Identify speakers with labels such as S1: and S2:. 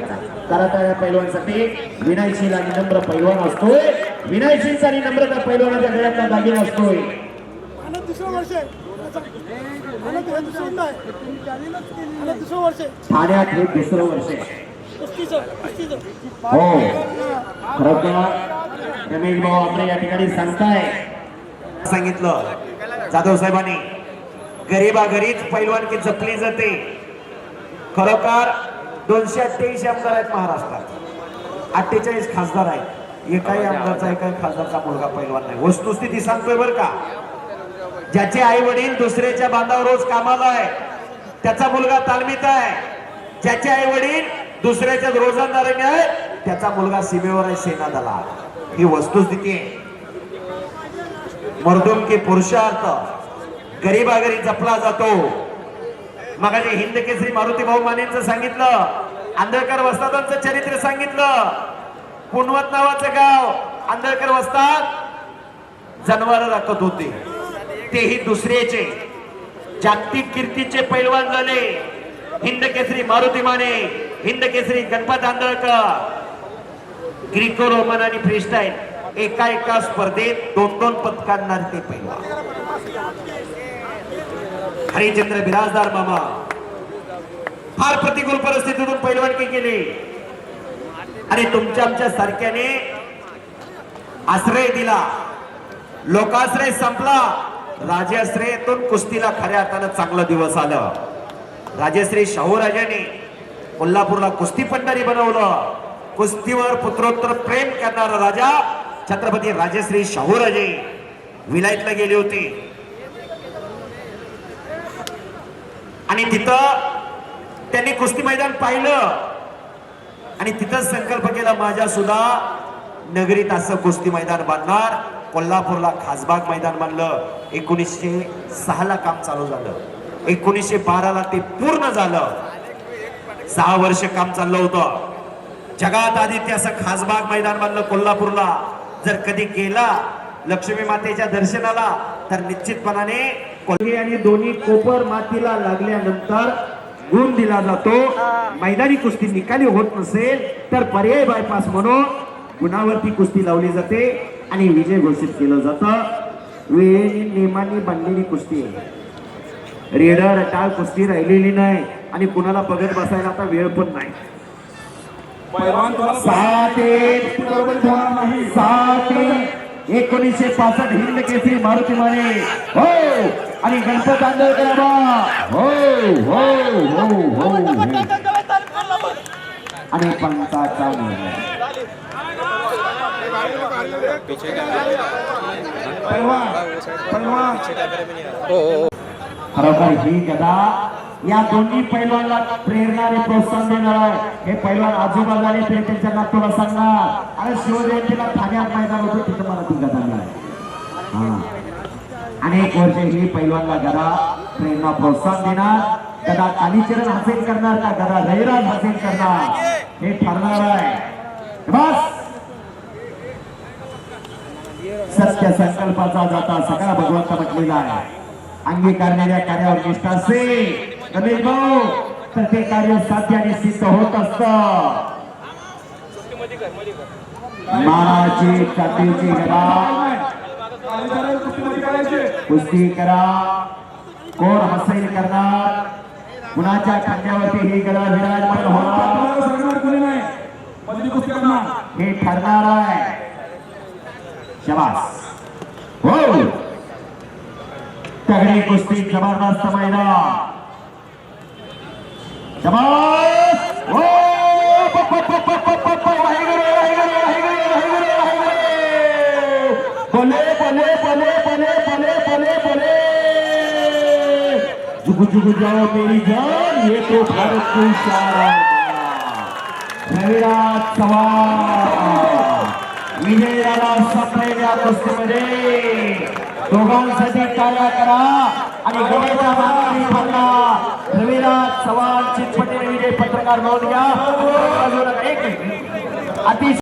S1: करायचा करत या पैलवानसाठी विनायशील आणि नम्र पैलवान असतोय. विनायशील आणि नम्रता पैलवानाच्या गळ्यातला दागिना असतोय. ठाण्यात हे दुसरं वर्ष. हो. खरं तर रमेश भाऊ आपले या ठिकाणी सांगताय.
S2: सांगितलं. जाधव साहेबांनी गरीबा घरीच पैलवानकी जपली जाते. खरोखर दोनशे अठ्ठ्याऐंशी आमदार आहेत महाराष्ट्रात. अठ्ठेचाळीस खासदार आहेत. एकाही आमदारचा एकाही खासदारचा मुलगा पैलवान नाही. वस्तुस्थिती सांगतोय बरं का. ज्याचे आई वडील दुसऱ्याच्या बांधावर रोज कामाला आहे त्याचा मुलगा तालमीत आहे. ज्याचे आई वडील दुसऱ्याच्या रोजंदाराने आहे त्याचा मुलगा सीमेवर आहे सेना दलात ही वस्तुस्थिती आहे. मर्दुम के पुरुषार्थ गरीबा घरी जपला जातो. मगाशी हिंद केसरी मारुती भाऊ मानेंचं सांगितलं आंधळकर वस्तादांचं चरित्र सांगितलं. पुणवत नावाचं गाव आंधळकर वस्ताद जनावर राखत होते. तेही दुसऱ्याचे जागतिक कीर्तीचे पैलवान झाले. हिंद केसरी मारुती माने हिंद केसरी गणपत आंधळकर. ग्रीको रोमन आणि फ्रीस्टाईल एका एका स्पर्धेत दोन दोन पदकांना ते पैलवान. हरिचंद्र बिराजदार मामा. फार प्रतिकूल परिस्थितीतून पैलवानकी केली. आणि तुमच्या आमच्या सारख्याने आश्रय दिला. लोकाश्रय संपला. राजाश्रयातून कुस्तीला खऱ्या अर्थानं चांगला दिवस आलं. राजश्री शाहूराजाने कोल्हापूरला कुस्ती पंढरी बनवलं. कुस्तीवर पुत्रोत्तर प्रेम करणारा राजा छत्रपती राजश्री शाहूराजे विलायतला गेले होते. आणि तिथं त्यांनी कुस्ती मैदान पाहिलं. आणि तिथंच संकल्प केला माझ्या सुद्धा नगरीत असं कुस्ती मैदान बांधणार कोल्हापूरला खासबाग मैदान बांधलं एकोणीसशे सहाला काम चालू झालं. एकोणीसशे बाराला ते पूर्ण झालं. सहा वर्ष काम चाललं होतं. जगात आदित्य असं खासबाग मैदान बांधलं कोल्हापूरला. जर कधी गेला लक्ष्मी मातेच्या दर्शनाला तर निश्चितपणाने आणि दोन्ही कोपर मातीला लागल्यानंतर गुण दिला जातो. मैदानी कुस्ती निकाली होत नसेल तर पर्याय बायपास म्हणून गुणावरती कुस्ती लावली जाते आणि विजय घोषित केलं जातं. वेळेने नियमांनी बांधलेली कुस्ती. आहे रेडर टाळ कुस्ती राहिलेली नाही आणि कुणाला बघत बसायला आता वेळ पण नाही. सहा ते सहा ते एकोणीसशे पासष्ट हिंद केसरी मारुती माने हो! आणि गणपत आंदोलकर हो हो हो. आणि पंचाचा खरोखर ही गदा या दोन्ही पैलवानला प्रेरणा आणि प्रोत्साहन देणार आहे. हे पैलवान आजोबाजाने ते त्यांच्या नातूला सांगणार. अरे शिवजयंतीला ठाण्यात मैदान होतं तिथं मला ती गदा मिळाली हा. अनेक वर्ष ही पैलवानला गदा प्रेरणा प्रोत्साहन देणार. गदा कालीचरण हासिल करणार का? गदा रैराज हासिल करणार. हे ठरणार आहे. बस! सत्य संकल्पाचा जाता सगळा भगवंत म्हटलेला आहे. अंगीकारणाऱ्या कार्यावर निष्ठा असेल. गणेश भाऊ तर ते कार्य साध्य आणि सिद्ध होत असत. मानाची काठीची गदा. कुस्ती करा. कोण हसेल करणार. कुणाच्या खांद्यावरती ही गदा विराजमान होणार. हे ठरणार आहे. शबास. हो. तगडी कुस्ती जबरदस्त मैदान. शबास. पले जुग जुग जाओ मेरी जान, ये तो भारत को इशारा। मेरा सवाल। करा आणि गोव्याचा मागणी फरला विजय पत्रकार म्हणून